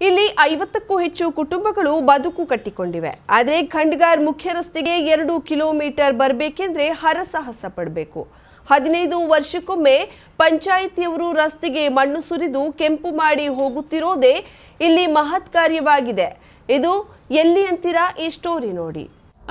ಇಲ್ಲಿ ಐವತ್ತಕ್ಕೂ ಹೆಚ್ಚು ಕುಟುಂಬಗಳು ಬದುಕು ಕಟ್ಟಿಕೊಂಡಿವೆ. ಆದರೆ ಖಂಡ್ಗಾರ್ ಮುಖ್ಯ ರಸ್ತೆಗೆ ಎರಡು ಕಿಲೋಮೀಟರ್ ಬರಬೇಕೆಂದ್ರೆ ಹರಸಾಹಸ ಪಡಬೇಕು. ಹದಿನೈದು ವರ್ಷಕ್ಕೊಮ್ಮೆ ಪಂಚಾಯಿತಿಯವರು ರಸ್ತೆಗೆ ಮಣ್ಣು ಸುರಿದು ಕೆಂಪು ಮಾಡಿ ಹೋಗುತ್ತಿರೋದೇ ಇಲ್ಲಿ ಮಹತ್ ಕಾರ್ಯವಾಗಿದೆ. ಇದು ಎಲ್ಲಿ ಅಂತೀರಾ ಈ ಸ್ಟೋರಿ ನೋಡಿ.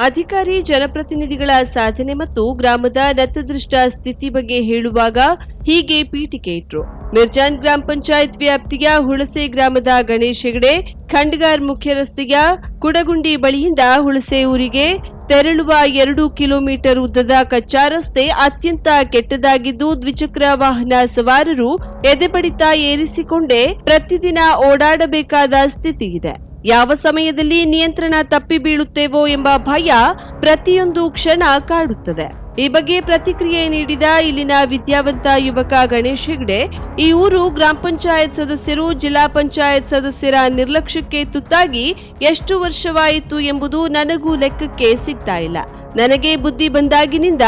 ಅಧಿಕಾರಿ, ಜನಪ್ರತಿನಿಧಿಗಳ ಸಾಧನೆ ಮತ್ತು ಗ್ರಾಮದ ನತದೃಷ್ಟ ಸ್ಥಿತಿ ಬಗ್ಗೆ ಹೇಳುವಾಗ ಹೀಗೆ ಪೀಠಿಕೆ ಇಟ್ರು. ಮಿರ್ಜಾನ್ ಗ್ರಾಮ ಪಂಚಾಯತ್ ವ್ಯಾಪ್ತಿಯ ಹುಳಸೆ ಗ್ರಾಮದ ಗಣೇಶ್ ಹೆಗಡೆ, ಖಂಡ್ಗಾರ್ ಮುಖ್ಯ ರಸ್ತೆಯ ಕುಡಗುಂಡಿ ಬಳಿಯಿಂದ ಹುಳಸೆ ಊರಿಗೆ ತೆರಳುವ ಎರಡು ಕಿಲೋಮೀಟರ್ ಉದ್ದದ ಕಚ್ಚಾ ರಸ್ತೆ ಅತ್ಯಂತ ಕೆಟ್ಟದಾಗಿದ್ದು ದ್ವಿಚಕ್ರ ವಾಹನ ಸವಾರರು ಎದೆಬಡಿತ ಏರಿಸಿಕೊಂಡೇ ಪ್ರತಿದಿನ ಓಡಾಡಬೇಕಾದ ಸ್ಥಿತಿ ಇದೆ. ಯಾವ ಸಮಯದಲ್ಲಿ ನಿಯಂತ್ರಣ ತಪ್ಪಿ ಬೀಳುತ್ತೇವೋ ಎಂಬ ಭಯ ಪ್ರತಿಯೊಂದು ಕ್ಷಣ ಕಾಡುತ್ತದೆ. ಈ ಬಗ್ಗೆ ಪ್ರತಿಕ್ರಿಯೆ ನೀಡಿದ ಇಲ್ಲಿನ ವಿದ್ಯಾವಂತ ಯುವಕ ಗಣೇಶ್ ಹೆಗ್ಡೆ, ಈ ಊರು ಗ್ರಾಮ ಪಂಚಾಯತ್ ಸದಸ್ಯರು, ಜಿಲ್ಲಾ ಪಂಚಾಯತ್ ಸದಸ್ಯರ ನಿರ್ಲಕ್ಷ್ಯಕ್ಕೆ ತುತ್ತಾಗಿ ಎಷ್ಟು ವರ್ಷವಾಯಿತು ಎಂಬುದು ನನಗೂ ಲೆಕ್ಕಕ್ಕೆ ಸಿಗ್ತಾ ಇಲ್ಲ. ನನಗೆ ಬುದ್ಧಿ ಬಂದಾಗಿನಿಂದ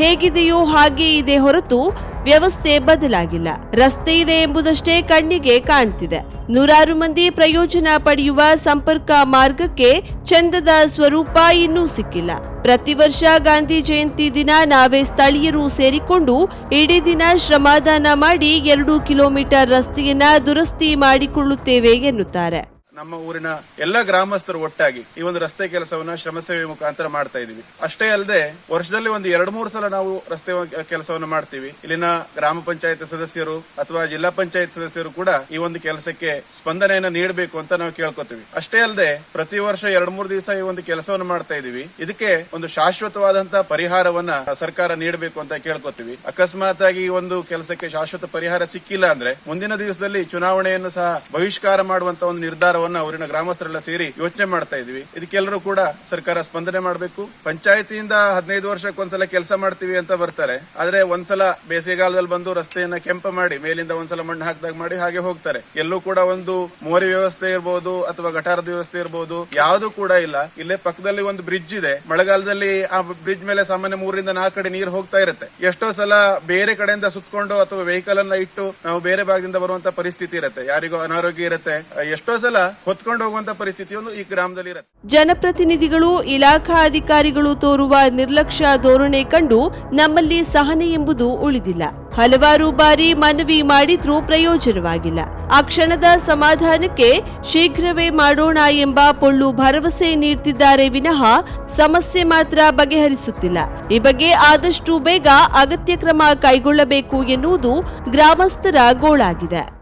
ಹೇಗಿದೆಯೋ ಹಾಗೆ ಇದೆ ಹೊರತು ವ್ಯವಸ್ಥೆ ಬದಲಾಗಿಲ್ಲ. ರಸ್ತೆ ಇದೆ ಎಂಬುದಷ್ಟೇ ಕಣ್ಣಿಗೆ ಕಾಣ್ತಿದೆ. ನೂರಾರು ಮಂದಿ ಪ್ರಯೋಜನ ಪಡೆಯುವ ಸಂಪರ್ಕ ಮಾರ್ಗಕ್ಕೆ ಚಂದದ ಸ್ವರೂಪ ಇನ್ನೂ ಸಿಕ್ಕಿಲ್ಲ. ಪ್ರತಿ ವರ್ಷ ಗಾಂಧಿ ಜಯಂತಿ ದಿನ ನಾವೇ ಸ್ಥಳೀಯರು ಸೇರಿಕೊಂಡು ಇಡೀ ದಿನ ಶ್ರಮದಾನ ಮಾಡಿ ಎರಡು ಕಿಲೋಮೀಟರ್ ರಸ್ತೆಯನ್ನ ದುರಸ್ತಿ ಮಾಡಿಕೊಳ್ಳುತ್ತೇವೆ ಎನ್ನುತ್ತಾರೆ. ನಮ್ಮ ಊರಿನ ಎಲ್ಲ ಗ್ರಾಮಸ್ಥರು ಒಟ್ಟಾಗಿ ಈ ಒಂದು ರಸ್ತೆ ಕೆಲಸವನ್ನ ಶ್ರಮಸೇವೆ ಮುಖಾಂತರ ಮಾಡ್ತಾ ಇದೀವಿ ಅಷ್ಟೇ ಅಲ್ಲದೆ, ವರ್ಷದಲ್ಲಿ ಒಂದು ಎರಡ್ ಮೂರು ಸಲ ನಾವು ರಸ್ತೆ ಕೆಲಸವನ್ನು ಮಾಡ್ತೀವಿ. ಇಲ್ಲಿನ ಗ್ರಾಮ ಪಂಚಾಯತ್ ಸದಸ್ಯರು ಅಥವಾ ಜಿಲ್ಲಾ ಪಂಚಾಯತ್ ಸದಸ್ಯರು ಕೂಡ ಈ ಒಂದು ಕೆಲಸಕ್ಕೆ ಸ್ಪಂದನೆಯನ್ನ ನೀಡಬೇಕು ಅಂತ ನಾವು ಕೇಳ್ಕೊತೀವಿ. ಅಷ್ಟೇ ಅಲ್ಲದೆ, ಪ್ರತಿ ವರ್ಷ ಎರಡ್ ಮೂರು ದಿವಸ ಈ ಒಂದು ಕೆಲಸವನ್ನು ಮಾಡ್ತಾ ಇದೀವಿ ಇದಕ್ಕೆ ಒಂದು ಶಾಶ್ವತವಾದಂತಹ ಪರಿಹಾರವನ್ನ ಸರ್ಕಾರ ನೀಡಬೇಕು ಅಂತ ಕೇಳ್ಕೊತೀವಿ. ಅಕಸ್ಮಾತ್ ಆಗಿ ಈ ಒಂದು ಕೆಲಸಕ್ಕೆ ಶಾಶ್ವತ ಪರಿಹಾರ ಸಿಕ್ಕಿಲ್ಲ ಅಂದ್ರೆ, ಮುಂದಿನ ದಿವಸದಲ್ಲಿ ಚುನಾವಣೆಯನ್ನು ಸಹ ಬಹಿಷ್ಕಾರ ಮಾಡುವಂತ ಒಂದು ನಿರ್ಧಾರವನ್ನ ಊರಿನ ಗ್ರಾಮಸ್ಥರೆಲ್ಲ ಸೇರಿ ಯೋಚನೆ ಮಾಡ್ತಾ ಇದೀವಿ. ಇದಕ್ಕೆಲ್ಲರೂ ಕೂಡ ಸರ್ಕಾರ ಸ್ಪಂದನೆ ಮಾಡಬೇಕು. ಪಂಚಾಯತಿಯಿಂದ ಹದಿನೈದು ವರ್ಷಕ್ಕೊಂದ್ಸಲ ಕೆಲಸ ಮಾಡ್ತೀವಿ ಅಂತ ಬರ್ತಾರೆ. ಆದ್ರೆ ಒಂದ್ಸಲ ಬೇಸಿಗೆಗಾಲದಲ್ಲಿ ಬಂದು ರಸ್ತೆಯನ್ನ ಕೆಂಪ ಮಾಡಿ, ಮೇಲಿಂದ ಒಂದ್ಸಲ ಮಣ್ಣು ಹಾಕಿದಾಗ ಮಾಡಿ ಹಾಗೆ ಹೋಗ್ತಾರೆ. ಎಲ್ಲೂ ಕೂಡ ಒಂದು ಮೋರಿ ವ್ಯವಸ್ಥೆ ಇರಬಹುದು ಅಥವಾ ಗಟಾರದ ವ್ಯವಸ್ಥೆ ಇರಬಹುದು ಯಾವುದು ಕೂಡ ಇಲ್ಲ. ಇಲ್ಲೇ ಪಕ್ಕದಲ್ಲಿ ಒಂದು ಬ್ರಿಡ್ಜ್ ಇದೆ. ಮಳೆಗಾಲದಲ್ಲಿ ಆ ಬ್ರಿಡ್ಜ್ ಮೇಲೆ ಸಾಮಾನ್ಯ ಮೂರರಿಂದ ನಾಲ್ಕು ಕಡೆ ನೀರು ಹೋಗ್ತಾ ಇರುತ್ತೆ. ಎಷ್ಟೋ ಸಲ ಬೇರೆ ಕಡೆಯಿಂದ ಸುತ್ತಕೊಂಡು ಅಥವಾ ವೆಹಿಕಲ್ ಅನ್ನ ಇಟ್ಟು ನಾವು ಬೇರೆ ಭಾಗದಿಂದ ಬರುವಂತ ಪರಿಸ್ಥಿತಿ ಇರುತ್ತೆ. ಯಾರಿಗೂ ಅನಾರೋಗ್ಯ ಇರುತ್ತೆ. ಎಷ್ಟೋ ಸಲ ಹೊತ್ಕೊಂಡು ಹೋಗುವಂತ ಪರಿಸ್ಥಿತಿ ಒಂದು ಈ ಗ್ರಾಮದಲ್ಲಿ ಇರುತ್ತೆ. ಜನಪ್ರತಿನಿಧಿಗಳು, ಇಲಾಖಾ ಅಧಿಕಾರಿಗಳು ತೋರುವ ನಿರ್ಲಕ್ಷ್ಯ ಧೋರಣೆ ಕಂಡು ನಮ್ಮಲ್ಲಿ ಸಹನೆ ಎಂಬುದು ಉಳಿದಿಲ್ಲ. ಹಲವಾರು ಬಾರಿ ಮನವಿ ಮಾಡಿದ್ರೂ ಪ್ರಯೋಜನವಾಗಿಲ್ಲ. ಆ ಕ್ಷಣದ ಸಮಾಧಾನಕ್ಕೆ ಶೀಘ್ರವೇ ಮಾಡೋಣ ಎಂಬ ಪೊಳ್ಳು ಭರವಸೆ ನೀಡ್ತಿದ್ದಾರೆ ವಿನಃ ಸಮಸ್ಯೆ ಮಾತ್ರ ಬಗೆಹರಿಸುತ್ತಿಲ್ಲ. ಈ ಬಗ್ಗೆ ಆದಷ್ಟು ಬೇಗ ಅಗತ್ಯ ಕ್ರಮ ಕೈಗೊಳ್ಳಬೇಕು ಎನ್ನುವುದು ಗ್ರಾಮಸ್ಥರ ಗೋಳಾಗಿದೆ.